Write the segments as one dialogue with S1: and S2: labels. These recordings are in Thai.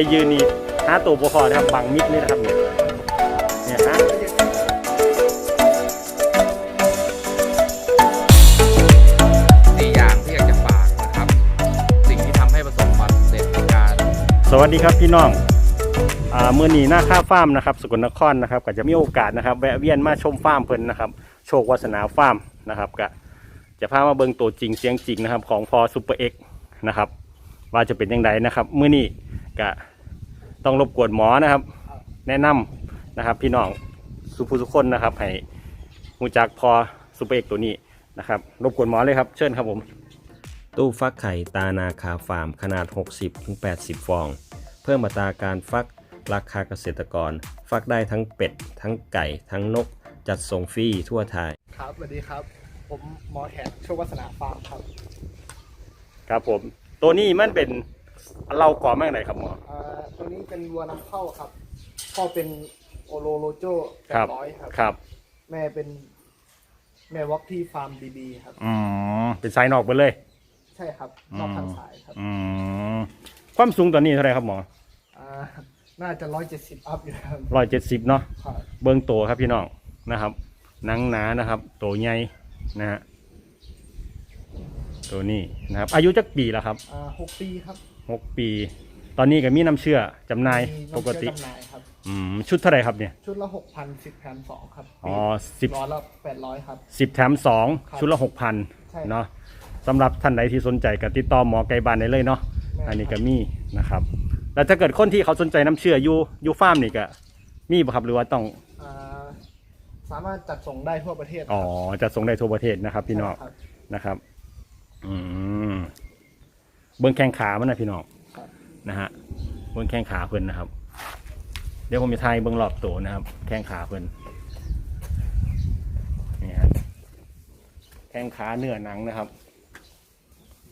S1: ไปยืนนี่หาตัวบ่พอนะครับบังมิดเลยนะครับเนี่ยเนี่ยฮะ
S2: สี่อย่างที่อยากจะฝากนะครับ สิ่งที่ทำให้ประสบความสำเร็จในการ
S1: สวัสดีครับพี่น้องอ่าเมื่อนี้หน้าค่าฟาร์มนะครับสกลนครนะครับก็จะมีโอกาสนะครับ แวะเวียนมาชมฟาร์มเพิ่นนะครับ โชควาสนาฟาร์มนะครับก็จะพามาเบิ่งตัวจริงเสียงจริงนะครับ ของพอซูเปอร์เอ็กนะครับ ว่าจะเป็นยังไงนะครับเมื่อนี้ ก็ต้องรบกวนหมอนะครับ แนะนำนะครับ พี่น้องสุภูสุคนนะครับ ให้หูจักพอซูเปอร์เอ็กตัวนี้นะครับรบกวนหมอเลยครับเชิญครับผม ตู้ฟักไข่ตานาคาฟาร์มขนาด 60-80 ฟอง เพิ่มอัตราการฟักราคาเกษตรกร ฟักได้ทั้งเป็ด ทั้งไก่ ทั้งนก จัดส่งฟรีทั่วไทย
S3: ครับสวัสดีครับ ผมหมอแขกโชควัฒนาฟาร์มครับ
S1: ครับผม ตัวนี้มันเป็น เราก่อมาจากไหนครับหมอ
S3: อ่าตัวนี้เป็นวัวนำเข้าครับพ่อเป็นโอโลโลโจแป
S1: ครั
S3: ดร้อยครับ
S1: ครับ
S3: แม่เป็นแม่วอกที่ฟาร์มบีบีครับ
S1: อืมเป็นสายนอกไปเลย
S3: ใช่ครับนอกทางสายครับ
S1: อืมความสูงตัวนี้เท่าไหรครับหมอ
S3: อ่าน่าจะร้อยเจ็ดสิบอัพอยู่ครับ
S1: ร้อยเจ็ดสิบเนาะ
S3: ครับ
S1: เบิ้งโตครับพี่น้องนะครับหนังหนานะครับโตใหญ่นะฮะตัวนี้นะครับ อายุจักปีแล้วครับ
S3: อ่าหกปีครับ
S1: หกปี ตอนนี้ก็มีน้ำเชื่อจำหน่าย
S3: มี
S1: ป
S3: น้ำ
S1: ก
S3: เชื่
S1: ติ
S3: อจำหน่ายครับ
S1: อืมชุดเท่าไหร่ครับเนี่ย
S3: ชุดละหกพันสิบแถมสองครับ
S1: อ๋อสิบ
S3: ร้อยละแปดร้อยครับ
S1: สิบแถมสอง
S3: ครับ
S1: ชุดละหกพัน
S3: ใช่
S1: เนาะสำหรับท่านใดที่สนใจก็ติดต่อหมอไก่บานได้เลยเนาะ
S3: แม่
S1: อันนี้ก็มีนะครับ แล้วถ้าเกิดคนที่เขาสนใจน้ำเชื่ออยู่อยู่ฟาร์มนี่ก็มีบ่ครับหรือว่าต้อง
S3: อ่าสามารถจัดส่งได้ทั่วประเทศ
S1: อ๋อจะส่งได้ทั่วประเทศนะครับพี่น้อง
S3: ครับ
S1: นะครับ อืม เบิ้งแข้งขามันนะพี่น้อง
S3: ครับ
S1: นะฮะเบิ้งแข้งขาเพิ่นนะครับ เดี๋ยวผมจะทายเบิ้งรอบตัวนะครับ แข้งขาเพิ่นนี่ฮะแข้งขาเนื้อหนังนะครับ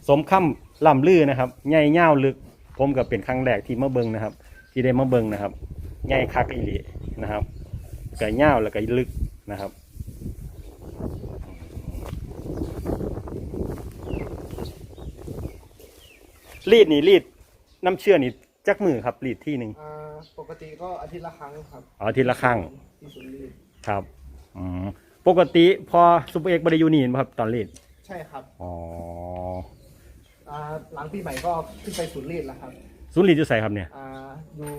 S1: สมคำล่ำลือนะครับใหญ่เง่าวลึก ผมก็เป็นครั้งแรกที่มาเบิ้งนะครับ ที่ได้มาเบิ้งนะครับใหญ่คักอีหลีนะครับก็เง่าวแล้วก็ลึกนะครับ รีดนี่รีดน้ำเชื่อนี่จักมือครับรีดที่หนึ่ง
S3: อ่าปกติก็อาทิตย์ละครั้งครับ
S1: อ๋อทีละครั้ง
S3: ที่ศูนย์รีด
S1: ครับอืมปกติพอซูเปอร์เอ็กซ์บริยูนี่เห็นบ่ครับตอนรีด
S3: ใช่ครับ
S1: อ๋อ
S3: อ่าหลังปีใหม่ก็ขึ้นไปศูนย์รีดแล้วครับ
S1: ศูนย์รีดอยู่ใส่ครับเนี่ย
S3: อ่าอยู่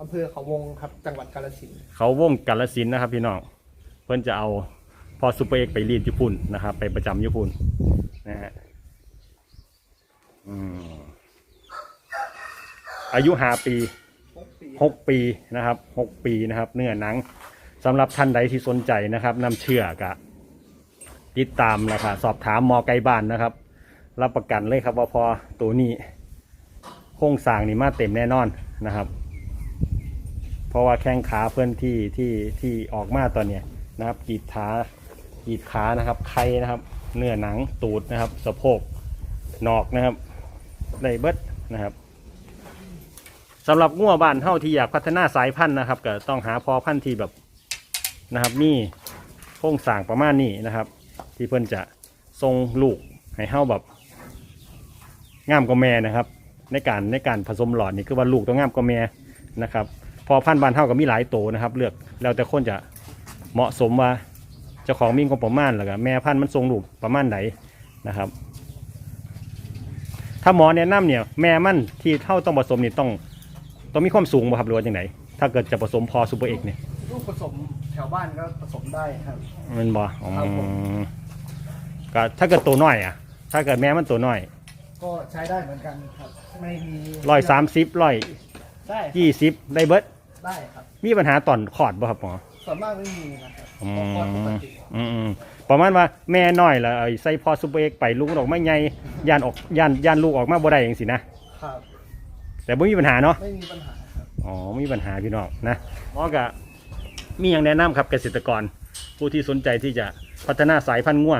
S3: อำเภอเขาวงครับจังหวัดกาฬสินธุ์
S1: เขาวงกาลสินธุ์นะครับพี่น้องเพื่อนจะเอาพอซูเปอร์เอ็กซ์ไปรีดญี่ปุ่นนะครับ ไปประจำญี่ปุ่นนะฮะ อืมอายุห้าปี
S3: หกปี
S1: หกปีนะครับหกปีนะครับ เนื้อหนังสำหรับท่านใดที่สนใจนะครับนำเชื่อกะ ติดตามนะครับสอบถามหมอไกลบ้านนะครับ รับประกันเลยครับว่าพอตัวนี้โครงสร้างนี่มาเต็มแน่นอนนะครับ เพราะว่าแข้งขาเพื่อนที่ที่ที่ออกมาตอนเนี้ยนะครับกีดขากีดขานะครับไข่นะครับ เนื้อหนังตูดนะครับ สะโพกหนอกนะครับ ได้เบิดนะครับสำหรับงัวบ้านเท่าที่อยากพัฒนาสายพันธุ์นะครับก็ต้องหาพอพันธุ์ที่แบบนะครับมีโครงสร้างประมาณนี้นะครับ ที่เพื่อนจะทรงลูกให้เท่าแบบงามกว่าแม่นะครับ ในการในการผสมหลอดนี่คือว่าลูกต้องงามกว่าแม่นะครับ พอพันธุ์บ้านเท่าก็มีหลายโตนะครับ เลือกแล้วแต่คนจะเหมาะสมว่าเจ้าของมีงบประมาณแล้วก็แม่พันธุ์มันทรงลูกประมาณไหนนะครับ ถ้าหมอแนะนำเนี่ยแม่มันที่เท่าต้องผสมนี่ต้องต้องมีความสูงบ่ครับหรือว่าจังไดถ้าเกิดจะผสมพอซูเปอร์เอกเนี่ย
S3: ลูกผสมแถวบ้านก็ผสมได้ครับ
S1: มันบ่อื
S3: ครับผม
S1: มก็ถ้าเกิดตัวน้อยอะ ถ้าเกิดแม่มันตัวน้อย
S3: ก็ใช้ได้เหมือนกันครับ ไม่มี
S1: ร้อยสามสิบร้อย
S3: ได้ครับ
S1: ยี่สิบได้เบิด
S3: ได้ครับ
S1: มีปัญหาตอนขอดบ่ครับหมอ
S3: ส่วนมากไม่มีนะครับ
S1: อื
S3: ก็ปก
S1: ม
S3: ติ
S1: อืมอืมประมาณว่าแม่น้อยแล้วไอ้ใส่พอซูเปอร์เอกไปลูกมันออกมาใหญ่ย่านออกย่านย่านลูกออกมาบ่ได้อย่างสินะ
S3: ครับ
S1: แต่บ่มีปัญหาเนาะ
S3: ไม่มีปัญหาครับ
S1: อ๋อไม่มีปัญหาพี่น้องนะหมอก็มีอย่างแนะนำครับเกษตรกร ผู้ที่สนใจที่จะพัฒนาสายพันธุ์งัว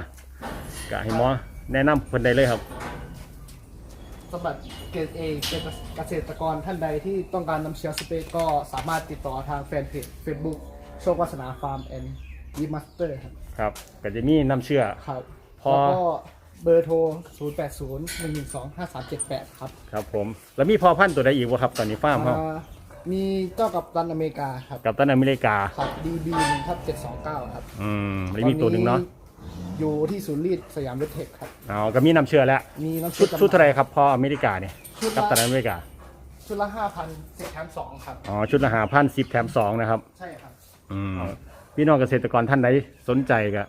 S1: ก็ให้หมอแนะนำคนใดเลยครับ
S3: สำหรับเกรดเอเกษตรกรท่านใดที่ต้องการนำเชื้อสเปรย์ก็สามารถติดต่อทางแฟนเพจ Facebook โชควาสนาฟาร์มแอนด์ยีมาสเตอร์ครับ
S1: ครับก็จะมีน้ำเชื่อ
S3: ครับ
S1: พอ
S3: แล้วก็เบอร์โทร 0 8 0 1 1 2 5 3 7 8 ครับ
S1: ครับผม แล้วมีพอพันธุ์ตัวใดอีกวะครับ ตอนนี้ฟาร์มเขา
S3: อ่ามีเจ้ากับตันอเมริกาครับ
S1: กับตันอเมริกา
S3: ครับ DB 1ทับ729 ครับ
S1: อืมแล้วมีตัวหนึ่งเนาะ
S3: อยู่ที่ศูนย์รีดสยามเวทเทคครับ
S1: อ๋อก็มีน้ำเชื่อแล้ว
S3: มีน้ำ
S1: ชุด
S3: จำหน่าย
S1: ชุดเท่าไหรครับพออเมริกาเนี่ย
S3: ชุด
S1: กับตัน
S3: ละ
S1: อเมริกา
S3: ชุดละห้าพันสิบแถมสองครับ
S1: อ๋อชุดละหาพันสิบแถมสองนะครับ
S3: ใช่ครับ
S1: อืม พี่น้องเกษตรกรท่านใดสนใจก็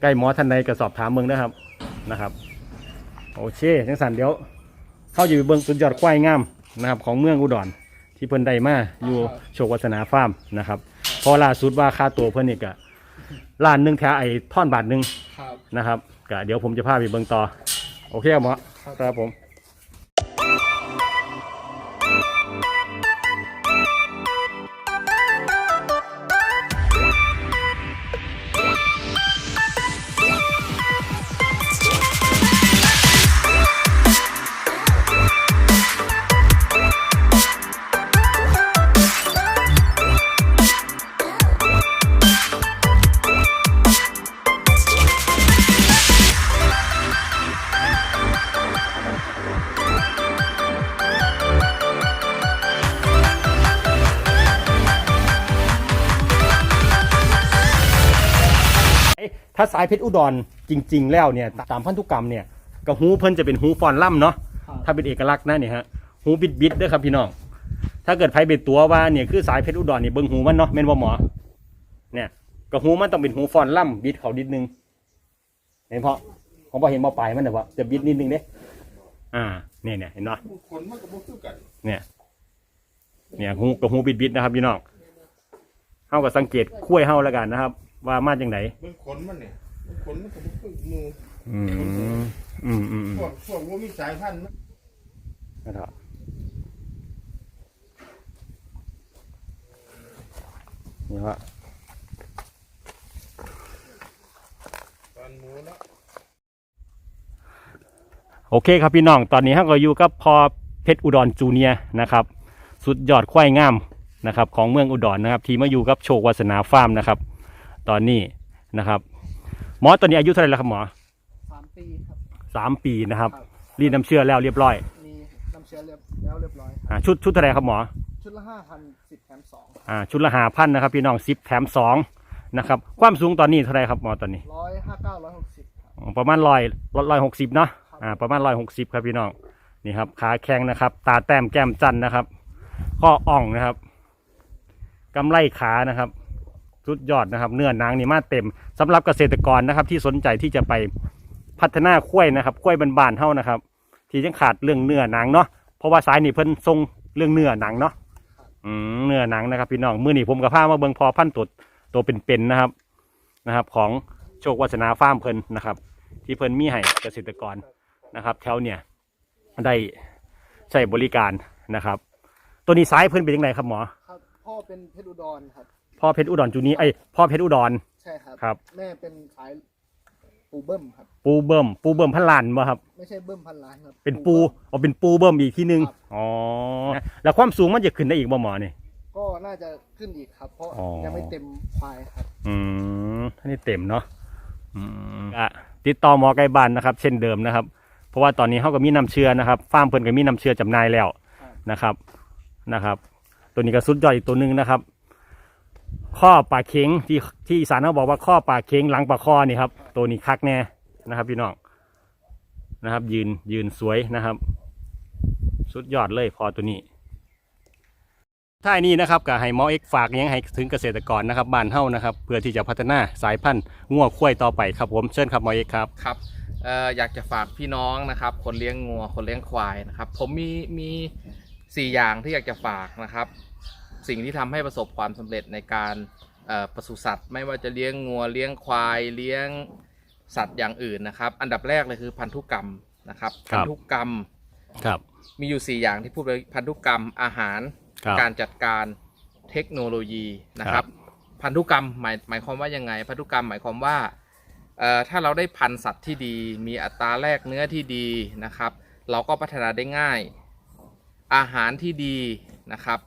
S1: ใกล้หมอท่านใดก็สอบถามเมืองนะครับนะครับ โอเคจังสันเดี๋ยว เข้าอยู่เบื้องสุดยอดควายงามนะครับ ของเมืองอุดรที่เพิ่นได้มาอยู่โชควัฒนาฟาร์มนะครับเพอล่าสุดว่าค่าตัวเพิ่นนี่ก็ล้านหนึ่งแถวไอ้ท่อนบาทหนึ่ง
S3: ครับ
S1: นะครับก็เดี๋ยวผมจะพาไปเบิ่งต่อ โอเคครับหมอ
S3: ครับ
S1: ครับผม ถ้าสายเพชรอุดรจริง ๆ แล้วเนี่ยตามพันธุกรรมเนี่ยก็หูเพิ่นจะเป็นหูฟอนล่ำเนาะ
S3: ครับ
S1: ถ้าเป็นเอกลักษณ์นะเนี่ยฮะหูบิดบิดๆเด้อครับพี่น้อง ถ้าเกิดไผเป็นตัวว่าเนี่ยคือสายเพชรอุดรนี่เบิ่งหูมันเนาะแม่นบ่หมอ เนี่ยก็หูมันต้องเป็นหูฟอนล่ำบิดเขานิดนึงเห็นเพราะผมพอเห็นบ่ปลายมันแต่ว่าจะบิดนิดนึงเด้อ่าเนี่ยเนี่ยเห็นเนาะ
S4: ขนมันก็บ่คือกัน
S1: เนี่ยเนี่ยหูกับหูบิดบิดๆนะครับพี่น้องเฮาก็สังเกตคุ้ยเฮาแล้วกันนะครับ ว่ามาจังไหน
S4: เบิ่งขนมันเนี่ยมันขนมันก็บ่คือหมู่
S1: อืมอืมอืม
S4: พวกพวกว่ามีสายพันธุ์มัน
S1: นะครับนี่ว่า
S4: ตอนหมูเนาะ
S1: โอเคครับพี่น้อง ตอนนี้เราก็อยู่กับพอเพชรอุดรจูเนียร์นะครับ สุดยอดควายงามนะครับ ของเมืองอุดรนะครับ ที่มาอยู่กับโชควาสนาฟาร์มนะครับ ตอนนี้นะครับ หมอตอนนี้อายุเท่าไหร่แล้วครับหมอ
S3: สามปีครับ
S1: สามปีนะครับ
S3: ครับ
S1: รีดน้ำเชื่อแล้วเรียบร้อย
S3: มีน้ำเชื้อเรียบแล้วเรียบร้อยครับ
S1: อ่าชุดชุดเท่าไหร่ครับหมอ
S3: ชุดละห้าพันสิบแถมสอง
S1: อ่าชุดละหาพันนะครับ พี่น้องสิบแถมสองนะครับ ความสูงตอนนี้เท่าไหร่ครับหมอตอนนี้
S3: ร้อยห้าเก้าร้อยหกสิบครับ
S1: อ๋อประมาณร้อยร้อยหกสิบเนาะ
S3: ครับ
S1: อ่าประมาณร้อยหกสิบครับพี่น้องนี่ครับขาแข็งนะครับ ตาแต้มแก้มจันนะครับ ข้ออ่องนะครับกำไลขานะครับ สุดยอดนะครับ เนื้อหนังนี่มาเต็มสำหรับเกษตรกรนะครับ ที่สนใจที่จะไปพัฒนาข้วยนะครับข้วยบานๆเท่านะครับ ที่ยังขาดเรื่องเนื้อหนังเนาะเพราะว่าสายนี่เพิ่นทรงเรื่องเนื้อหนังเนาะอืมเนื้อหนังนะครับ พี่น้องมื้อนี้ผมกับผ้ามาเบิ่งพอพันตัวตัวเป็นๆนะครับนะครับ ของโชควัฒนาฟาร์มเพิ่นนะครับ ที่เพิ่นมีให้เกษตรกรนะครับ แถวเนี่ยได้ใช้บริการนะครับ ตัวนี้ซ้ายเพิ่นเป็นยังไงครับหมอ
S3: ครับพ่อเป็นเพชรอุดรครับ
S1: พ่อเพชรอุดรจูนี้ไอยพ่อเพชรอุดร
S3: ใช่ครับ
S1: ครับ
S3: แม่เป็นสายปูเบิ้มครับ
S1: ปูเบิ่มปูเบิ่มพันล้านบ่ครับ
S3: ไม่ใช่เบิ้มพันล้านครับ
S1: เป็นปู
S3: บิ้ม
S1: อ๋อเป็นปูเบิ่มอีกที่นึง
S3: ครับ
S1: อ๋อแล้วความสูงมันจะขึ้นได้อีกบ่หมอนี่
S3: ก็น่าจะขึ้นอีกครับ เพราะ
S1: อ๋อ
S3: ยังไม่เต็มควายครับ
S1: อืมท่านี่เต็มเนาะอืมอะติดต่อหมอไก่บ้านนะครับ เช่นเดิมนะครับ เพราะว่าตอนนี้เขาก็มีน้ำเชื้อนะครับฟาร์มเพิ่นก็มีน้ำเชื้อจำหน่ายแล้ว
S3: ครับ
S1: นะครับนะครับ ตัวนี้ก็สุดยอดอีกตัวหนึ่งนะครับ ข้อปลาเค็งที่ที่สานเขาบอกว่าข้อปลาเค็งหลังปลาคอนี่ครับ ตัวนี้คักแน่นะครับ พี่น้องนะครับ ยืนยืนสวยนะครับ สุดยอดเลยพอตัวนี้ท้ายนี้นะครับก็ให้หมอเอ็กฝากยังให้ถึงเกษตรกรนะครับบ้านเฮ้านะครับ เพื่อที่จะพัฒนาสายพันธุ์งัวควายต่อไปครับผมเชิญครับมอเอ็กครับ
S2: ครับอออยากจะฝากพี่น้องนะครับ คนเลี้ยงงัวคนเลี้ยงควายนะครับ ผมมีมีสี่อย่างที่อยากจะฝากนะครับ สิ่งที่ทำให้ประสบความสำเร็จในการเอ่อปศุสัตว์ ไม่ว่าจะเลี้ยงงัวเลี้ยงควายเลี้ยงสัตว์อย่างอื่นนะครับ อันดับแรกเลยคือพันธุกรรมนะครับ
S1: ครั
S2: พั
S1: บ
S2: ธุกรรม
S1: ครับ
S2: มีอยู่ 4 อย่างที่พูดไปพันธุกรรมอาหาร
S1: ครับ
S2: การจัดการเทคโนโลยีนะครับ พันธุกรรมหมายหมายความว่ายังไง พันธุกรรมหมายความว่าเอ่อถ้าเราได้พันธุ์สัตว์ที่ดี มีอัตราแลกเนื้อที่ดีนะครับ เราก็พัฒนาได้ง่าย อาหารที่ดีนะครับ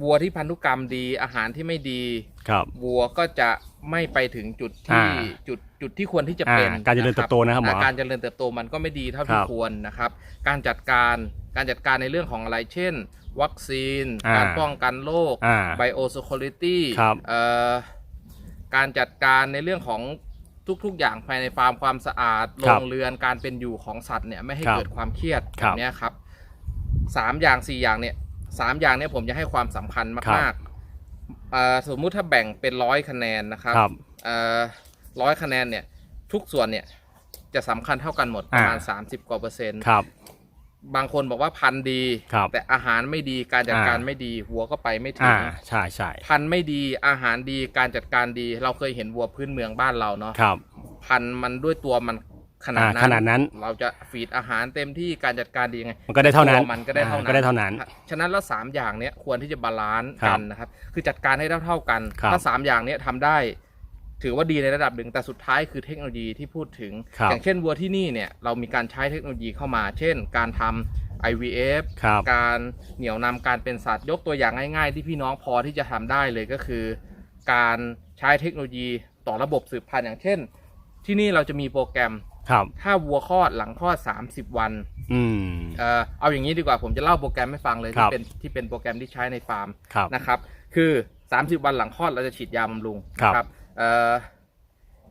S2: วัวที่พันธุกรรมดีอาหารที่ไม่ดี
S1: ครับ
S2: วัวก็จะไม่ไปถึงจุดที่
S1: อ่า
S2: จุดจุดที่ควรที่จะเป็น
S1: อ่าการเจริญเติบโตนะครับหมอา
S2: การเจริญเติบโตมันก็ไม่ดีเท่า
S1: ค
S2: ที่
S1: รับ
S2: ควรนะครับ การจัดการการจัดการในเรื่องของอะไรเช่น วัคซีน
S1: อ่า
S2: การป้องกันโรค
S1: อ่า
S2: ไบโอซ c ค r i t y
S1: ครับ
S2: เอ่อการจัดการในเรื่องของทุกๆอย่างภายในฟาร์มความสะอาดโร
S1: ครับ
S2: งเรือนการเป็นอยู่ของสัตว์เนี่ยไม่ให้
S1: ครับ
S2: เกิดความเครียด
S1: ครั
S2: แบบบ เนี้ยครับสามอย่างสี่อย่างเนี่ย สามอย่างเนี่ยผมจะให้ความสำคัญ
S1: ครั
S2: มาก
S1: บ
S2: ๆเอ่อสมมุติถ้าแบ่งเป็นร้อยคะแนนนะครับ
S1: ครับ
S2: ร้อยคะแนนเนี่ย ทุกส่วนเนี่ยจะสำคัญเท่ากันหมดประมาณ
S1: อ่า
S2: 30กว่าเปอร์เซ็นต์
S1: ครับ
S2: บางคนบอกว่าพันธุ์ดี
S1: ครับ
S2: แต่อาหารไม่ดีการจัดการ
S1: อ่า
S2: ไม่ดีวัวก็ไปไม่ถึ
S1: อ่างใช่ใช่
S2: พันธุ์ไม่ดีอาหารดีการจัดการดี เราเคยเห็นวัวพื้นเมืองบ้านเราเนาะ
S1: ครับ
S2: พันธุ์มันด้วยตัวมัน ขนาด
S1: อ่า
S2: นั้น
S1: ขนาดนั้น
S2: เราจะฟีดอาหารเต็มที่การจัดการดียังไง
S1: มันก็ได้เท่านั้น
S2: ตัวมันก็ได้เท่านั้น
S1: อ่ก็ได้เท่านั้น
S2: ฉะนั้นแล้วสามอย่างเนี้ยควรที่จะบาลานซ์
S1: ครั
S2: กับนนะครับ คือจัดการให้เท่าเท่าๆกัน
S1: ครับ
S2: ถ้าสามอย่างเนี้ยทำได้ ถือว่าดีในระดับหนึ่งแต่สุดท้ายคือเทคโนโลยีที่พูดถึง
S1: ครับ
S2: อย่างเช่นวัวที่นี่เนี่ยเรามีการใช้เทคโนโลยีเข้ามา เช่น การทำ IVF
S1: ครับ
S2: การเหนี่ยวนำการเป็นสัตว์ยกตัวอย่างง่ายๆ ที่พี่น้องพอที่จะทำได้เลยก็คือ การใช้เทคโนโลยีต่อระบบสืบพันธุ์อย่างเช่น ที่นี่เราจะมีโปรแกรม
S1: ครับ
S2: ถ้าวัวคลอดหลังคลอด30วัน
S1: อืม
S2: เอ่อเอาอย่างนี้ดีกว่าผมจะเล่าโปรแกรมให้ฟังเลย
S1: ครั
S2: ที่
S1: บ
S2: เป็นที่เป็นโปรแกรมที่ใช้ในฟาร์ม
S1: ครับ
S2: นะครับ คือ30วันหลังคลอดเราจะฉีดยาบำรุง
S1: ครับ
S2: นะครับเอ่อ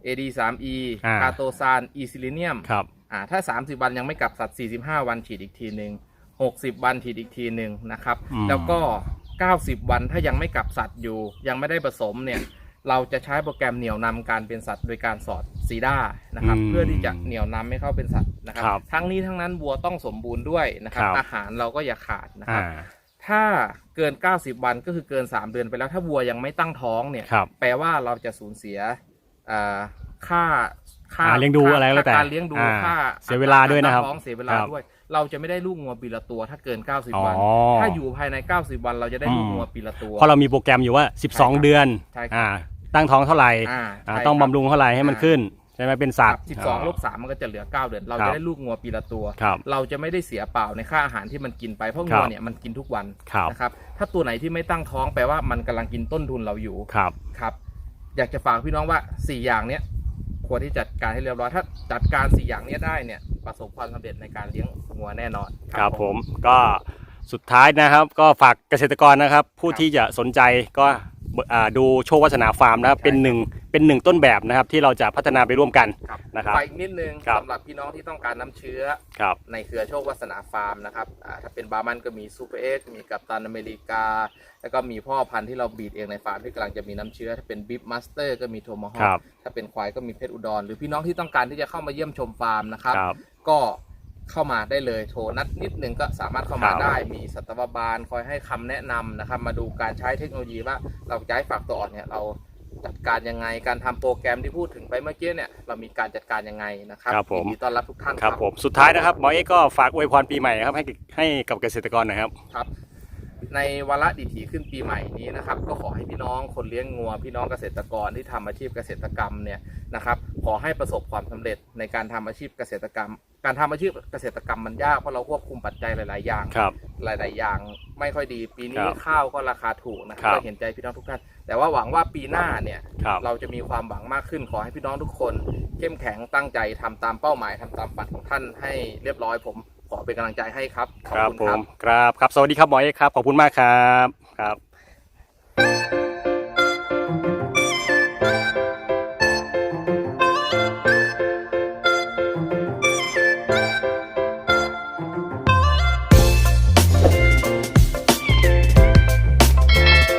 S2: AD 3 E
S1: อ่า
S2: คาโตซานอีซิลิเนียม
S1: ครับ
S2: อ่าถ้า 30 วันยังไม่กลับสัตว์ 45 วันฉีดอีกทีหนึ่ง60 วันฉีดอีกทีหนึ่งนะครับ
S1: อืม
S2: แล้วก็ 90 วันถ้ายังไม่กลับสัตว์อยู่ ยังไม่ได้ผสมเนี่ย เราจะใช้โปรแกรมเหนี่ยวนำการเป็นสัตว์โดยการสอดซีด้านะครับ
S1: อืม
S2: เพื่อที่จะเหนี่ยวนำให้เข้าเป็นสัตว์นะครับ
S1: ครับ
S2: ทั้งนี้ทั้งนั้นวัวต้องสมบูรณ์ด้วยนะครับ
S1: ครับ
S2: อาหารเราก็อย่าขาดนะครับ
S1: อ่า
S2: ถ้าเกิน 90 วันก็คือเกิน 3 เดือนไปแล้ว ถ้าวัวยังไม่ตั้งท้องเนี่ย
S1: ครับ
S2: แปลว่าเราจะสูญเสียอ่าค่าค่า
S1: อ่าเลี้ยงดู
S2: ค่า
S1: อะไรก็แล้วแต่
S2: การเลี้ยงดู
S1: อ่า
S2: ค่า
S1: เสียเวลาด้วยนะครับ
S2: ตั้งท้องเสียเวลา
S1: ครับ
S2: ด้วย เราจะไม่ได้ลูกงัวปีละตัว ถ้าเกิน
S1: อ๋
S2: 90
S1: อ
S2: วัน ถ้าอยู่ภายใน 90 วันเราจะได้ลูก
S1: อืม
S2: งัวปีละตัว
S1: เพราะเรามีโปรแกรมอยู่ว่า 12 เดือน
S2: ใช่ครับ
S1: อ่า ตั้งท้องเท่าไหร่
S2: อ่า
S1: อ่า
S2: ใช่
S1: ต้อง
S2: ครับ
S1: บำรุงเท่าไหร่ให้มัน
S2: อ่า
S1: ขึ้นใช่ไหมเป็นสัตว์
S2: สิบสองลบสามมันก็จะเหลือ9เดือน เรา
S1: ครั
S2: จะ
S1: บ
S2: ได้ลูกงัวปีละตัว
S1: ครับ
S2: เราจะไม่ได้เสียเปล่าในค่าอาหารที่มันกินไปเพราะ
S1: ครั
S2: งัว
S1: บ
S2: เนี่ยมันกินทุกวัน
S1: ครับ
S2: นะครับ ถ้าตัวไหนที่ไม่ตั้งท้องแปลว่ามันกำลังกินต้นทุนเราอยู่
S1: ครับ
S2: ครับอยากจะฝากพี่น้องว่า 4 อย่างเนี้ยควรที่จัดการให้เรียบร้อย ถ้าจัดการ 4 อย่างเนี้ยได้เนี่ยประสบความสำเร็จในการเลี้ยงงัวแน่นอน
S1: ครับผมก็สุดท้ายนะครับ ก็ฝากเกษตรกรนะครับ ผู้
S2: ครับ
S1: ที่จะสนใจก็อ่า ดูโชควัฒนาฟาร์มนะครับ
S2: ใช่
S1: เป็นหนึ่งเป็นหนึ่งต้นแบบนะครับ ที่เราจะพัฒนาไปร่วมกัน
S2: ครับ
S1: นะครับ
S2: ฝากอีกนิดนึง
S1: ครับ
S2: สำหรับพี่น้องที่ต้องการน้ำเชื้อ
S1: ครับ
S2: ในเครือโชควัฒนาฟาร์มนะครับอ่าถ้าเป็นบาร์มันก็มีซูเปอร์เอ็กมีกัปตันอเมริกา แล้วก็มีพ่อพันธุ์ที่เราบีดเองในฟาร์มที่กำลังจะมีน้ำเชื้อ ถ้าเป็นบิ๊บมาสเตอร์ก็มีโทมฮอ
S1: ครั
S2: ค
S1: บ
S2: ถ้าเป็นควายก็มีเพชรอุดร หรือพี่น้องที่ต้องการที่จะเข้ามาเยี่ยมชมฟาร์มนะครับ
S1: ครับ
S2: ก็ เข้ามาได้เลยโทรนัดนิดนึงก็สามารถเข้ามา
S1: ครับ
S2: ได้มีสัตวบาลคอยให้คำแนะนำนะครับ มาดูการใช้เทคโนโลยีว่าเราจะให้ฝากตัวอ่อนเนี่ยเราจัดการยังไงการทำโปรแกรมที่พูดถึงไปเมื่อกี้เนี่ยเรามีการจัดการยังไงนะครับ
S1: ครับผม
S2: ยินดีต้อนรับทุกท่าน
S1: ครับผมสุดท้ายนะครับหมอเอกก็ฝากอวยพรปีใหม่นะครับให้ให้กับเกษตรกรหนะครับ
S2: ครับ ในวาระดิถีขึ้นปีใหม่นี้นะครับ ก็ขอให้พี่น้องคนเลี้ยงงัว พี่น้องเกษตรกรที่ทำอาชีพเกษตรกรรมเนี่ยนะครับ ขอให้ประสบความสำเร็จในการทำอาชีพเกษตรกรรม การทำอาชีพเกษตรกรรมมันยากเพราะเราควบคุมปัจจัยหลาย ๆ อย่าง
S1: ครับ
S2: หลาย ๆ อย่างไม่ค่อยดีปีนี้
S1: ครับ
S2: ข้าวก็ราคาถูกนะค
S1: ครั
S2: รับบก็เห็นใจพี่น้องทุกท่าน แต่ว่าหวังว่าปีหน้าเนี่ย
S1: ครับ
S2: เราจะมีความหวังมากขึ้นขอให้พี่น้องทุกคน เข้มแข็งตั้งใจทำตามเป้าหมายทำตามฝันของท่านให้เรียบร้อยผมขอเป็นกำลังใจให้ครับขอบ
S1: ครับ
S2: คุณ
S1: ผ
S2: ครั
S1: ม
S2: บ
S1: ครับครับ สวัสดีครับหมอเอกครับ ขอบคุณมากครับครับ